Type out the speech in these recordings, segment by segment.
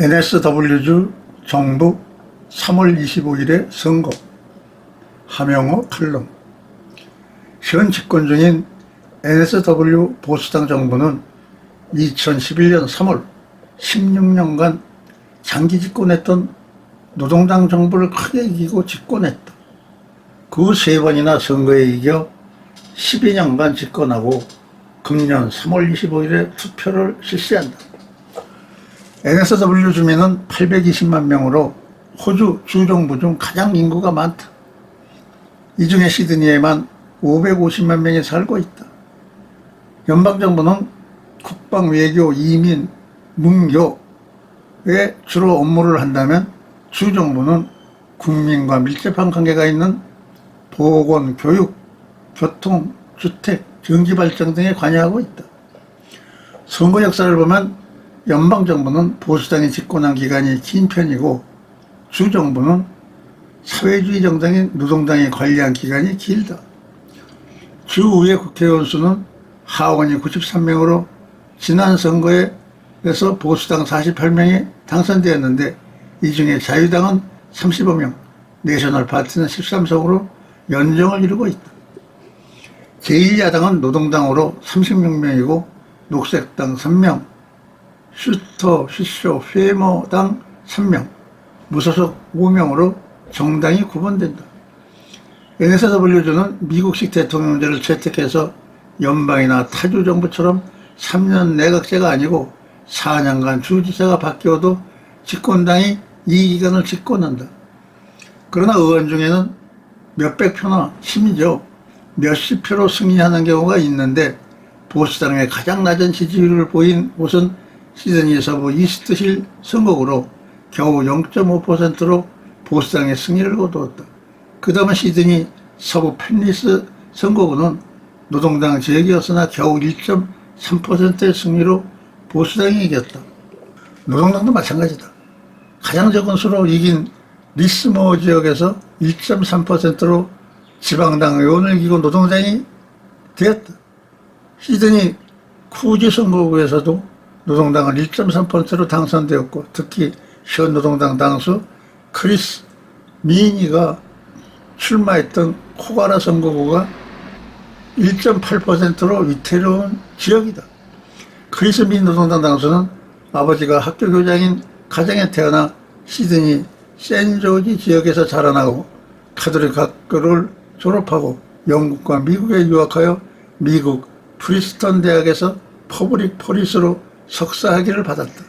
NSW주 정부 3월 25일에 선거 하명호 칼럼 현 집권 중인 NSW 보수당 정부는 2011년 3월 16년간 장기 집권했던 노동당 정부를 크게 이기고 집권했다. 그 세 번이나 선거에 이겨 12년간 집권하고 금년 3월 25일에 투표를 실시한다. NSW 주민은 820만 명으로 호주 주정부 중 가장 인구가 많다. 이 중에 시드니에만 550만 명이 살고 있다. 연방정부는 국방, 외교, 이민, 문교에 주로 업무를 한다면 주정부는 국민과 밀접한 관계가 있는 보건, 교육, 교통, 주택, 경기발전 등에 관여하고 있다. 선거 역사를 보면 연방정부는 보수당이 집권한 기간이 긴 편이고 주정부는 사회주의 정당인 노동당이 관리한 기간이 길다. 주의 국회의원 수는 하원이 93명으로 지난 선거에서 보수당 48명이 당선되었는데 이 중에 자유당은 35명, 내셔널 파티는 13석으로 연정을 이루고 있다. 제1야당은 노동당으로 36명이고 녹색당 3명, 슈터, 슈쇼, 페머당 3명, 무소속 5명으로 정당이 구분된다. NSW주는 미국식 대통령제를 채택해서 연방이나 타주 정부처럼 3년 내각제가 아니고 4년간 주지사가 바뀌어도 집권당이 이 기간을 집권한다. 그러나 의원 중에는 몇백 표나 심지어 몇십 표로 승리하는 경우가 있는데 보수당의 가장 낮은 지지율을 보인 곳은 시드니 서부 이스트힐 선거구로 겨우 0.5%로 보수당의 승리를 거두었다. 그 다음은 시드니 서부 펜리스 선거구는 노동당 지역이었으나 겨우 1.3%의 승리로 보수당이 이겼다. 노동당도 마찬가지다. 가장 적은 수로 이긴 리스모 지역에서 1.3%로 지방당 의원을 이기고 노동당이 되었다. 시드니 쿠지 선거구에서도 노동당은 1.3%로 당선되었고 특히 현 노동당 당수 크리스 미니가 출마했던 코가라 선거구가 1.8%로 위태로운 지역이다. 크리스 미니 노동당 당수는 아버지가 학교 교장인 가정에 태어나 시드니 샌조지 지역에서 자라나고 카톨릭 학교를 졸업하고 영국과 미국에 유학하여 미국 프리스턴 대학에서 퍼블릭 폴리스로 석사 학위를 받았다.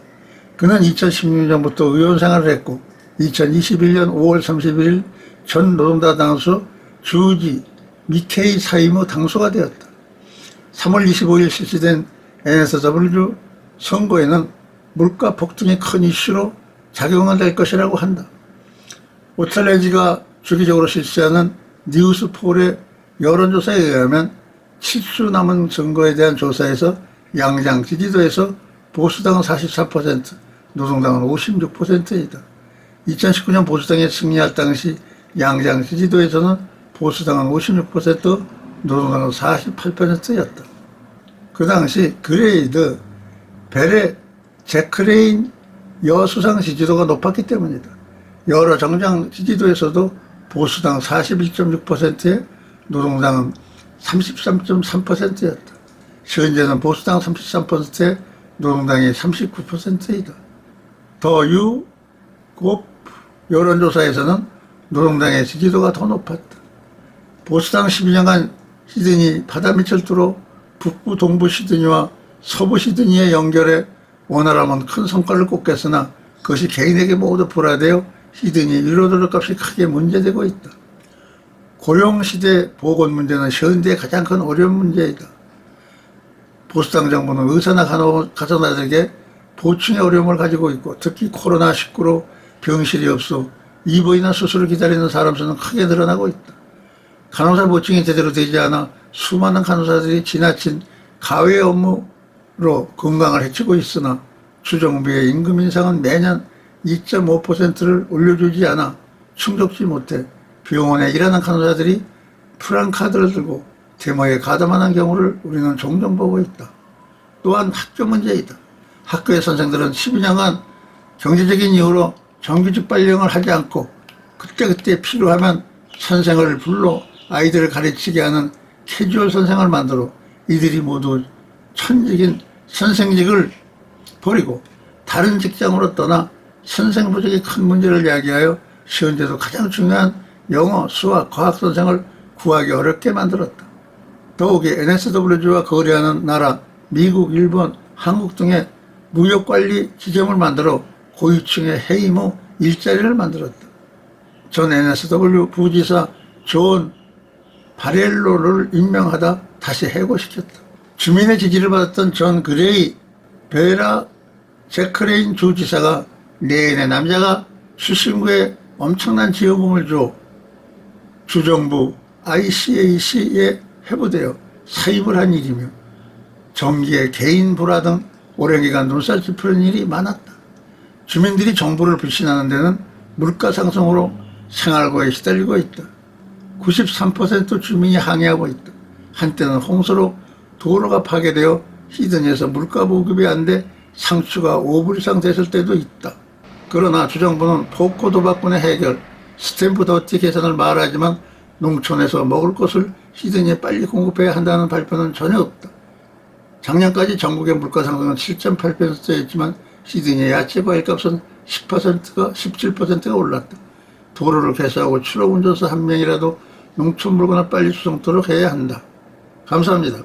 그는 2016년부터 의원 생활을 했고 2021년 5월 31일 전 노동당 당수 주지 미케이 사이무 당수가 되었다. 3월 25일 실시된 NSW 선거에는 물가 폭등이 큰 이슈로 작용을 될 것이라고 한다. 오탈레지가 주기적으로 실시하는 뉴스폴의 여론조사에 의하면 7주 남은 선거에 대한 조사에서 양장 지지도에서 보수당은 44%, 노동당은 56%이다. 2019년 보수당이 승리할 당시 양장 지지도에서는 보수당은 56%, 노동당은 48%였다. 그 당시 그레이드, 베레, 제크레인 여수상 지지도가 높았기 때문이다. 여러 정장 지지도에서도 보수당 41.6%에 노동당은 33.3%였다. 현재는 보수당 33%에 노동당이 39%이다. 더 유 곱 여론조사에서는 노동당의 지지도가 더 높았다. 보수당 12년간 시드니 바다 밑철도로 북부 동부 시드니와 서부 시드니의 연결에 원활하면 큰 성과를 꼽겠으나 그것이 개인에게 모두 불화되어 시드니 유로도러 값이 크게 문제되고 있다. 고용시대 보건 문제는 현대의 가장 큰 어려운 문제이다. 보수당 정부는 의사나 간호사들에게 보충의 어려움을 가지고 있고 특히 코로나19로 병실이 없어 입원이나 수술을 기다리는 사람 수는 크게 늘어나고 있다. 간호사 보충이 제대로 되지 않아 수많은 간호사들이 지나친 가외 업무로 건강을 해치고 있으나 주정부의 임금 인상은 매년 2.5%를 올려주지 않아 충족지 못해 병원에 일하는 간호사들이 프랑카드를 들고 데모에 가담하는 경우를 우리는 종종 보고 있다. 또한 학교 문제이다. 학교의 선생들은 12년간 경제적인 이유로 정규직 발령을 하지 않고 그때그때 필요하면 선생을 불러 아이들을 가르치게 하는 캐주얼 선생을 만들어 이들이 모두 천직인 선생직을 버리고 다른 직장으로 떠나 선생 부족의 큰 문제를 야기하여 시현재도 가장 중요한 영어, 수학, 과학 선생을 구하기 어렵게 만들었다. 더욱이 NSW와 거래하는 나라 미국, 일본, 한국 등의 무역관리 지점을 만들어 고위층의 해임 후 일자리를 만들었다. 전 NSW 부지사 존 바렐로를 임명하다 다시 해고시켰다. 주민의 지지를 받았던 전 그레이 베라 제크레인 주지사가 내인의 남자가 수신구에 엄청난 지원금을 줘 주정부 ICAC에 회부되어 사입을 한 일이며 정기의 개인 불화 등 오랜 기간 눈살 찌푸린 일이 많았다. 주민들이 정부를 불신하는 데는 물가 상승으로 생활고에 시달리고 있다. 93% 주민이 항의하고 있다. 한때는 홍수로 도로가 파괴되어 시드니에서 물가 보급이 안 돼 상추가 5불 이상 됐을 때도 있다. 그러나 주정부는 포코 도박꾼의 해결, 스탬프 더티 개선을 말하지만 농촌에서 먹을 것을 시드니에 빨리 공급해야 한다는 발표는 전혀 없다. 작년까지 전국의 물가 상승은 7.8%였지만 시드니의 야채 과일 값은 10%가 17%가 올랐다. 도로를 개소하고 추락 운전사 한 명이라도 농촌 물건을 빨리 수송토록 해야 한다. 감사합니다.